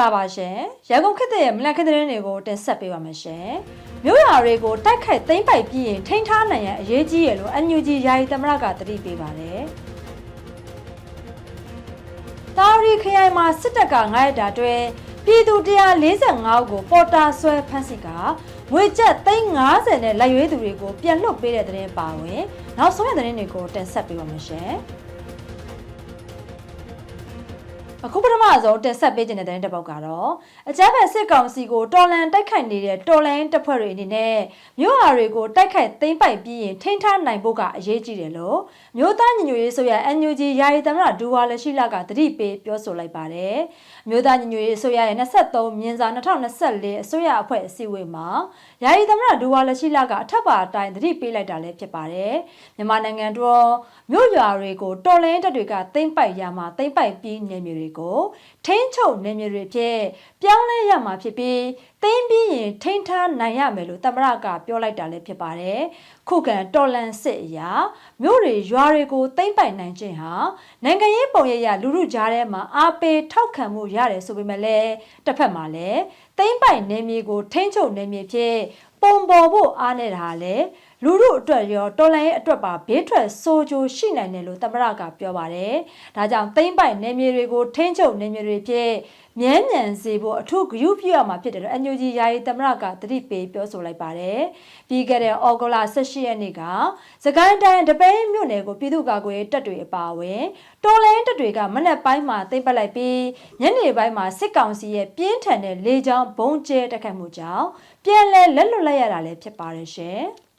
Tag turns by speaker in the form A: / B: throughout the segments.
A: ္ဂလာပါရှင်ရန်ကုန်ခေတ်ရဲ့မလန်ခေတ်သတင်းတွေကိုတင်ဆက်ပေးပါမယ်ရှင်မြို့ရွာတွေကိုတိုက်ခိုက်သိမ်းပိုက်ပြီးရင်ထိန်းထားနိုင်ရန်အရေးကြီးရလို့ NUG ယာယီသမရကတတိပေးပါတယ်တာရီခရိုင်မှာစစ်တပ်က9ရက်တာတွင်ပြည်သူ145ကိုပေါ်တာဆွဲဖမ်းဆီးကငွေကျပ်350နဲ့လက်ရွေးသူတွေကိုပြန်လွှတ်ပေးတဲ့သတင်းပါဝင်နောက်ဆုံးရသတင်းတွေကိုတင်ဆက်ပေးပါမယ်ရှင် အခုပထမဆုံးတင်ဆက်ပေးခြင်းတဲ့တဲ့တစ်ပုတ်ကတော့အကြမ်းဖက်စစ်ကောင်စီကိုတော်လန်တိုက်ခိုက်နေတဲ့တော်လန်တပ်ဖွဲ့တွေအနေနဲ့မြို့ဟာတွေကိုတိုက်ခိုက်သိမ်းပိုက်ပြီးရင်ထိန်းထားနိုင်ဖို့ကအရေးကြီးတယ်လို့မြို့သားညီညွတ်ရေးဆိုရ NUG ယာယီသမရဒူဝါလက်ရှိလကတတိပေးပြောဆိုလိုက်ပါတယ်မြို့သားညီညွတ်ရေးဆိုရရဲ့23မြင်းစာ2024အစိုးရအဖွဲ့အစည်းအဝေးမှာယာယီသမရဒူဝါလက်ရှိလကအထက်ပါအတိုင်းတတိပေးလိုက်တာလည်းဖြစ်ပါတယ်မြန်မာနိုင်ငံတော်မြို့ရွာတွေကိုတော်လန်တပ်တွေကသိမ်းပိုက်ရမှာသိမ်းပိုက်ပြီးနေမျိုးတွေကိုထိန်းချုပ်နေမျိုးတွေဖြစ်ပြောင်းလဲရမှာဖြစ်ပြီးသိမ်းပြီးရင်ထိန်းထားနိုင်ရမယ်လို့သမရကပြောလိုက်တာလည်းဖြစ်ပါတယ်ခုခံတော်လန်စစ်အရာမြို့တွေရွာတွေကိုသိမ်းပိုက်နိုင်ခြင်းဟာနိုင်ငံရေးပုံရိပ်ရလူလူကြားထဲမှာအားပေးထောက်ခံမှုရတယ်ဆိုပေမဲ့လည်းတစ်ဖက်မှာလည်းသိမ်းပိုက်နေမျိုးကိုထိန်းချုပ်နေမျိုးဖြစ်ပုံပေါ်ဖို့အားနေတာဟာလည်း လူမှုအတွက်ရောတော်လိုင်းရဲ့အတွက်ပါဘေးထွက်ဆိုးကျိုးရှိနိုင်တယ်လို့သမရကပြောပါတယ်။ဒါကြောင့်သိမ့်ပိုက်နေမြေတွေကိုထိန်းချုပ်နေမြေတွေဖြစ်မြဲမြံစေဖို့အထူးဂရုပြုရမှာဖြစ်တယ်လို့ NUG ယာယီသမရကတတိပေးပြောဆိုလိုက်ပါတယ်။ပြီးခဲ့တဲ့ဩဂုတ်လ18ရက်နေ့ကစကိုင်းတိုင်းတပိန်းမြို့နယ်ကိုပြည်သူ့ကာကွယ်တပ်တွေအပါအဝင်တော်လိုင်းတပ်တွေကမနက်ပိုင်းမှာသိမ့်ပတ်လိုက်ပြီးညနေပိုင်းမှာစစ်ကောင်စီရဲ့ပြင်းထန်တဲ့လေကြောင်းဘုံကျဲတိုက်ခိုက်မှုကြောင့်ပြန်လည်လက်လွတ်လိုက်ရတာလည်းဖြစ်ပါတယ်ရှင်။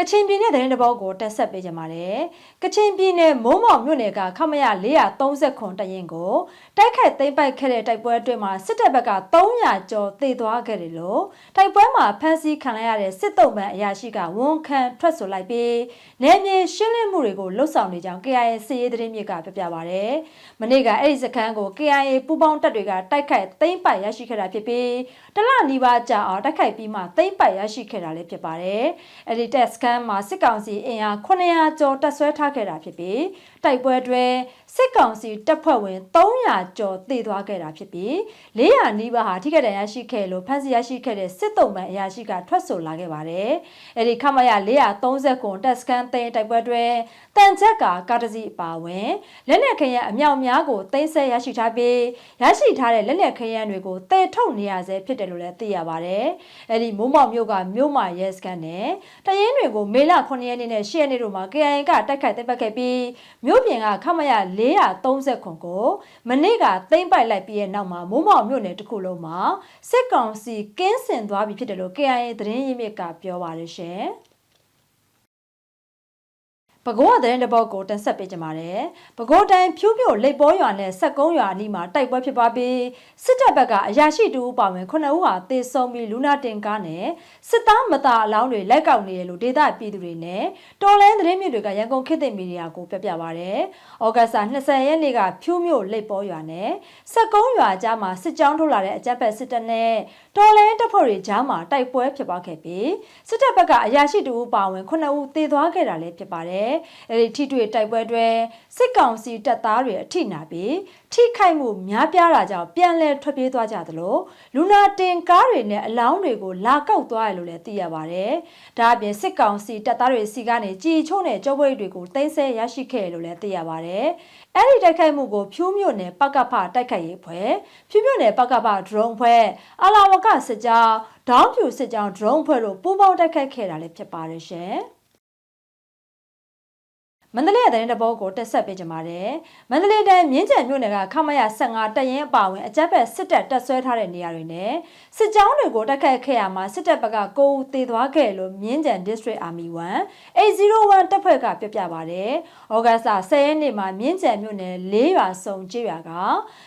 A: ကချင်ပြည်နယ်သတင်းတပုတ်ကိုတက်ဆက်ပေးကြပါမယ်။ကချင်ပြည်နယ်မိုးမောင်မြို့နယ်ကခမရ430ခွန်တရင်ကိုတိုက်ခိုက်သိမ်းပိုက်ခဲ့တဲ့တိုက်ပွဲအတွင်းမှာစစ်တပ်ဘက်က300ကျော်သေသွားခဲ့တယ်လို့တိုက်ပွဲမှာဖမ်းဆီးခံရတဲ့စစ်တုံးပန်အရာရှိကဝန်ခံထွက်ဆိုလိုက်ပြီးနယ်မြေရှင်းလင်းမှုတွေကိုလှုပ်ဆောင်နေကြောင်း KIA စစ်ရေးသတင်းမြစ်ကပြပြပါဗျ။မနေ့ကအဲ့ဒီစခန်းကို KIA ပူးပေါင်းတပ်တွေကတိုက်ခိုက်သိမ်းပိုက်ရရှိခဲ့တာဖြစ်ပြီးတလနီးပါးကြာအောင်တိုက်ခိုက်ပြီးမှသိမ်းပိုက်ရရှိခဲ့တာလည်းဖြစ်ပါတယ်။အဲ့ဒီတက်စခန်းမှာစစ်ကောင်စီအင်အား900ကျော်တပ်ဆွဲထားခဲ့တာဖြစ်ပြီးတိုက်ပွဲတွင် စစ်ကောင်စီတပ်ဖွဲ့ဝင်300ကျော်တေသွားခဲ့တာဖြစ်ပြီး400နီးပါးဟာထိခိုက်ဒဏ်ရာရှိခဲ့လို့ဖမ်းဆီးရရှိခဲ့တဲ့စစ်တုံးပန်အရာရှိကထွက်ဆိုလာခဲ့ပါတယ်။အဲဒီခမရ430ကွန်တက်စကန်သိန်းတိုက်ပွဲတွင်တန်ချက်ကကာတစီအပါဝင်လက်လက်ခရံအမြောက်များကိုသိမ်းဆဲရရှိထားပြီးရရှိထားတဲ့လက်လက်ခရံတွေကိုတည်ထုတ်နေရဆဲဖြစ်တယ်လို့လည်းသိရပါတယ်။အဲဒီမိုးမောက်မြို့ကမြို့မရဲစကန်နဲ့တရင်တွေကိုမေလ9ရက်နေ့နဲ့10ရက်နေ့တို့မှာ KIA ကတိုက်ခိုက်တိုက်ပတ်ခဲ့ပြီးမြို့ပြင်ကခမရ4 439ကိုမနေ့ကသိမ်းပိုက်လိုက်ပြီးရဲ့နောက်မှာမိုးမောင်မြို့နယ်တစ်ခုလုံးမှာစစ်ကောင်စီကင်းစင်သွားပြီဖြစ်တယ်လို့ KIA သတင်းရင်းမြစ်ကပြောပါတယ်ရှင်။ ပဲခူးကသတင်းတစ်ပုဒ်ကိုတင်ဆက်ပေးကြပါမယ်။ပဲခူးတိုင်းဖြူးပြိုလိပ်ပေါ်ရွာနဲ့ဆက်ကုန်းရွာအနီးမှာတိုက်ပွဲဖြစ်ပွားပြီးစစ်တပ်ဘက်ကအရာရှိတူဦးပါဝင်9ဦးဟာတေဆုံးပြီးလူနာတင်ကားနဲ့စစ်သားမသားအလောင်းတွေလက်ကောက်နေတယ်လို့ဒေသပြည်သူတွေနဲ့တော်လန်းသတင်းမြစ်တွေကရန်ကုန်ခေတ်သစ်မီဒီယာကိုပြပြပါရတယ်။ဩဂတ်စ်20ရက်နေ့ကဖြူးမြို့လိပ်ပေါ်ရွာနဲ့ဆက်ကုန်းရွာကြားမှာစစ်ကြောင်းထုတ်လာတဲ့အကြမ်းဖက်စစ်တပ်နဲ့ တော်လန်းတပ်ဖွဲ့တွေကြားမှာတိုက်ပွဲဖြစ်ပွားခဲ့ပြီးစစ်တပ်ဘက်ကအရာရှိတူဦးပါဝင်9ဦးတေသွားခဲ့တာလည်းဖြစ်ပါတယ်။အဲဒီထိတွေ့တိုက်ပွဲတွေစစ်ကောင်စီတပ်သားတွေအထိနာပြီးထိခိုက်မှုများပြားတာကြောင့်ပြန်လည်ထွက်ပြေးသွားကြသလိုလူနာတင်ကားတွေနဲ့အလောင်းတွေကိုလာကောက်သွားရလို့လည်းသိရပါတယ်။ဒါအပြင်စစ်ကောင်စီတပ်သားတွေစီကနေကြည်ချို့နဲ့ကြောပွေတွေကိုတင်ဆက်ရရှိခဲ့လို့လည်းသိရပါတယ်။အဲ့ဒီတိုက်ခိုက်မှုကိုဖြူးမြို့နယ်ပကဖတိုက်ခိုက်ရေးဖွဲ့ဖြူးမြို့နယ်ပကဖဒရုန်းဖွဲ့အလာဝကစစ်ကြောင်းဒေါင်းဖြူစစ်ကြောင်းဒရုန်းဖွဲ့တို့ပူးပေါင်းတိုက်ခိုက်ခဲ့တာလည်းဖြစ်ပါတယ်ရှင်။ မန္တလေးရဲ့သတင်းတပုတ်ကိုတက်ဆက်ပေးကြပါမယ်။မန္တလေးတိုင်းမြင်းကျန်မြို့နယ်ကခမရ15တရင်အပါဝင်အကြက်ဘက်စစ်တပ်တက်ဆွဲထားတဲ့နေရာတွေနဲ့စစ်ကြောင်းတွေကိုတိုက်ခိုက်ခဲ့ရမှာစစ်တပ်ဘက်က9ဦးသေသွားခဲ့လို့မြင်းကျန် District Army 1 801တပ်ဖွဲ့ကပြပြပါတယ်။ဩဂတ်စ်10ရက်နေ့မှာမြင်းကျန်မြို့နယ်၄ရွာစုံကျေးရွာက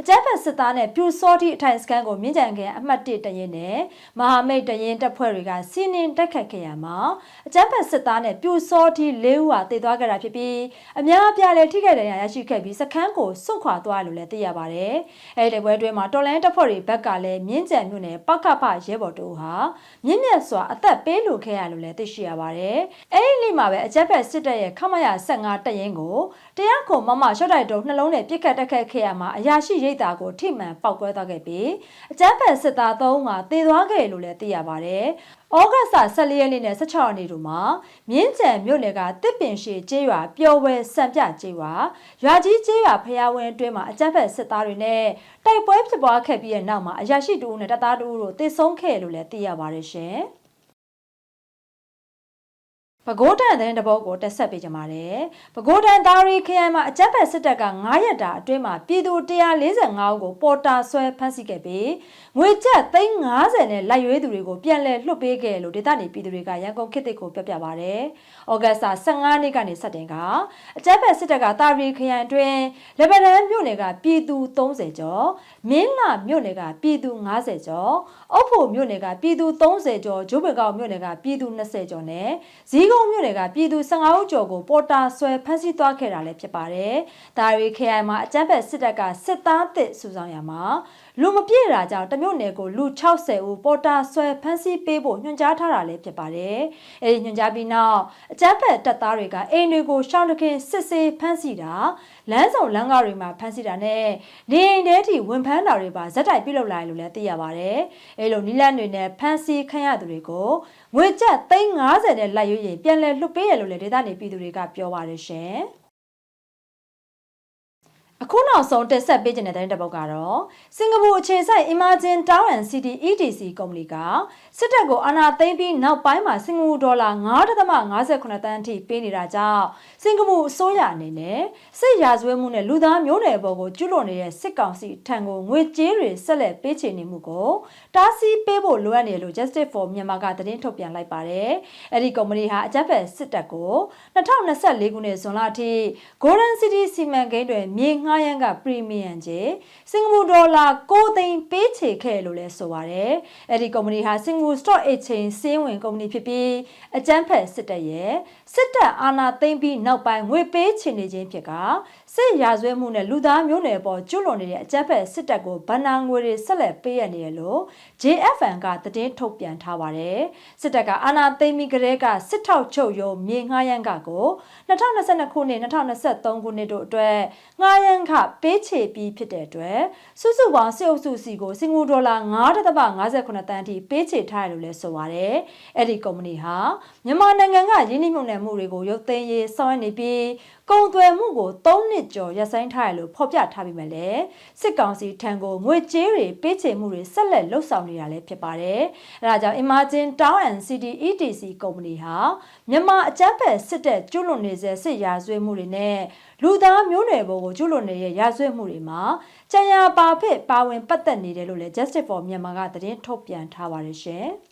A: အကြက်ဘက်စစ်သားနဲ့ပြူစောတိအထိုင်စခန်းကိုမြင်းကျန်ကအမှတ်1တရင်နဲ့မဟာမိတ်တရင်တပ်ဖွဲ့တွေကစီးနင်းတိုက်ခိုက်ခဲ့ရမှာအကြက်ဘက်စစ်သားနဲ့ပြူစောတိ၄ဦးဟာသေသွားခဲ့တာဖြစ်ပြီးပြီးအများအပြားလည်းထိခိုက်ဒဏ်ရာရရှိခဲ့ပြီးစခန်းကိုစွန့်ခွာသွားလို့လည်းသိရပါတယ်။အဲဒီပွဲတွင်းမှာတော်လန်တပ်ဖွဲ့တွေဘက်ကလည်းမြင်းကြံမြို့နယ်ပကဖရဲဘော်တို့ဟာမြင့်မြတ်စွာအသက်ပေးလိုခဲ့ရလို့လည်းသိရှိရပါတယ်။အဲဒီနေ့မှာပဲအကြက်ဖက်စစ်တပ်ရဲ့ခမရ15တပ်ရင်းကိုတရားခွန်မမရှော့တိုက်တုံးနှလုံးနဲ့ပြစ်ခတ်တက်ခတ်ခဲ့ရမှာအရာရှိရိတ်တာကိုထိမှန်ပောက်ကွဲသွားခဲ့ပြီးအကြမ်းဖက်စစ်သား၃ဦးကတေသွားခဲ့လို့လည်းသိရပါတယ်။ ဩဂတ်စ်14ရက်နေ့နဲ့16ရက်နေ့တို့မှာမြင်းကြံမြို့နယ်ကတစ်ပင်ရှိကျေးရွာပျော်ဝဲစံပြကျေးရွာရွာကြီးကျေးရွာဖျားဝင်းအတွင်းမှာအကြမ်းဖက်စစ်သားတွေနဲ့တိုက်ပွဲဖြစ်ပွားခဲ့ပြီးတဲ့နောက်မှာအရာရှိတူဦးနဲ့တပ်သားတူဦးတို့တေဆုံးခဲ့လို့လည်းသိရပါတယ်ရှင်။ ပဲခူးတန်တဲ့တပုတ်ကိုတက်ဆက်ပေးကြပါတယ်။ပဲခူးတန်တာရီခရိုင်မှာအကြမ်းဖက်စစ်တပ်က9ရက်တာအတွင်းမှာပြည်သူ145ဦးကိုပေါ်တာဆွဲဖမ်းဆီးခဲ့ပြီးငွေကျပ်350နဲ့လိုက်ရွေးသူတွေကိုပြန်လည်လွှတ်ပေးခဲ့လို့ဒေသနေပြည်သူတွေကရန်ကုန်ခေတ်သစ်ကိုပြပြပါတယ်။ဩဂတ်စ်15နေ့ကနေစတင်ကအကြမ်းဖက်စစ်တပ်ကတာရီခရိုင်အတွင်းလေဗနန်မြို့နယ်ကပြည်သူ30ကျော်မင်းလာမြို့နယ်ကပြည်သူ90ကျော်အုတ်ဖို့မြို့နယ်ကပြည်သူ30ကျော်ဂျိုးဘကောက်မြို့နယ်ကပြည်သူ20ကျော်နဲ့ဇီးကုန်းမြို့နယ်ကပြည်သူ15ဦးကျော်ကိုပေါ်တာဆွဲဖမ်းဆီးသွားခဲ့တာလည်းဖြစ်ပါတယ်။ဒါရီခရိုင်မှာအကြမ်းဖက်စစ်တပ်ကစစ်သားတစ်စုဆောင်ရမှာလူမပြည့်တာကြောင့်တမြို့နယ်ကိုလူ60ဦးပေါ်တာဆွဲဖမ်းဆီးပေးဖို့ညွှန်ကြားထားတာလည်းဖြစ်ပါတယ်။အဲဒီညွှန်ကြားပြီးနောက်အကြမ်းဖက်တပ်သားတွေကအိမ်တွေကိုရှောင်းတခင်စစ်ဆေးဖမ်းဆီးတာလမ်းဆောင်လမ်းကားတွေမှာဖမ်းဆီးတာနဲ့နေအိမ်ထဲထိဝင်ဖမ်းတာတွေပါဇက်တိုက်ပြုတ်လာတယ်လို့လည်းသိရပါတယ်။အဲလိုနီလန်းတွေနဲ့ဖမ်းဆီးခံရသူတွေကို ငွေကျပ်350နဲ့လိုက်ရွေးရင်ပြန်လည်လွှတ်ပေးရလို့လည်းဒေသနေပြည်သူတွေကပြောပါတယ်ရှင်။ အခုနောက်ဆုံးတက်ဆက်ပေးခြင်းတဲ့တဲ့ပုတ်ကတော့စင်ကာပူအခြေစိုက် Imagine Town and City ETC ကုမ္ပဏီကစစ်တပ်ကိုအာဏာသိမ်းပြီးနောက်ပိုင်းမှာစင်ကာပူဒေါ်လာ9.58တန်းအထိပေးနေတာကြောင့်စင်ကာပူအစိုးရအနေနဲ့စစ်ရာဇဝဲမှုနဲ့လူသားမျိုးနွယ်ပေါ်ကိုကျူးလွန်နေတဲ့စစ်ကောင်စီထံကိုငွေကြေးတွေဆက်လက်ပေးချေနေမှုကိုတားဆီးပေးဖို့လိုအပ်နေလို့ Justice for Myanmar ကသတင်းထုတ်ပြန်လိုက်ပါတယ်။အဲ့ဒီကုမ္ပဏီဟာအကြမ်းဖက်စစ်တပ်ကို2024ခုနှစ်ဇွန်လအထိ Golden City စီမံကိန်းတွေမြေငှားရမ်းကပရီမီယံကျေစင်ကာပူဒေါ်လာ6သိန်းပေးချေခဲ့လို့လည်းဆိုပါတယ်။အဲ့ဒီကုမ္ပဏီဟာစင်ကာပူ Stock Exchange စင်းဝင်ကုမ္ပဏီဖြစ်ပြီးအကြမ်းဖက်စစ်တပ်ရဲ့စစ်တပ်အာဏာသိမ်းပြီးနောက်ပိုင်းငွေပေးချေနေခြင်းဖြစ်က စစ်ရာဇဝဲမှုနဲ့လူသားမျိုးနွယ်ပေါ်ကျွလွန်နေတဲ့အကြမ်းဖက်စစ်တပ်ကိုဗဏ္ဍာငွေတွေဆက်လက်ပေးရနေတယ်လို့ JFN ကသတင်းထုတ်ပြန်ထားပါတယ်။စစ်တပ်ကအာဏာသိမ်းပြီးကတည်းကစစ်ထောက်ချုပ်ရုံမြေငှားရမ်းကကို2022ခုနှစ်2023ခုနှစ်တို့အတွက်ငှားရမ်းခပေးချေပြီးဖြစ်တဲ့အတွက်စုစုပေါင်းစစ်အုပ်စုစီကိုစင်ကာပူဒေါ်လာ9.58တန်းအထိပေးချေထားတယ်လို့လည်းဆိုပါတယ်။အဲ့ဒီကုမ္ပဏီဟာမြန်မာနိုင်ငံကရင်းနှီးမြှုပ်နှံမှုတွေကိုရုပ်သိမ်းရေးဆောင်ရွက်နေပြီးကုန်သွယ်မှုကို3နှစ်ကျော်ရပ်ဆိုင်းထားရလို့ဖော်ပြထားပြီးမှလည်းစစ်ကောင်စီထံကိုငွေကြေးတွေပေးချေမှုတွေဆက်လက်လှုပ်ဆောင်နေတာလည်းဖြစ်ပါတယ်။အဲဒါကြောင့် Imagine Town and City ETC ကုမ္ပဏီဟာမြန်မာအကြမ်းဖက်စစ်တပ်ကျွလွန်နေစေစစ်ရာဇဝဲမှုတွေနဲ့လူသားမျိုးနွယ်ပေါ်ကိုကျွလွန်နေတဲ့ရာဇဝဲမှုတွေမှာကြံရပါဖစ်ပါဝင်ပတ်သက်နေတယ်လို့လည်း Justice for Myanmar ကသတင်းထုတ်ပြန်ထားပါတယ်ရှင်။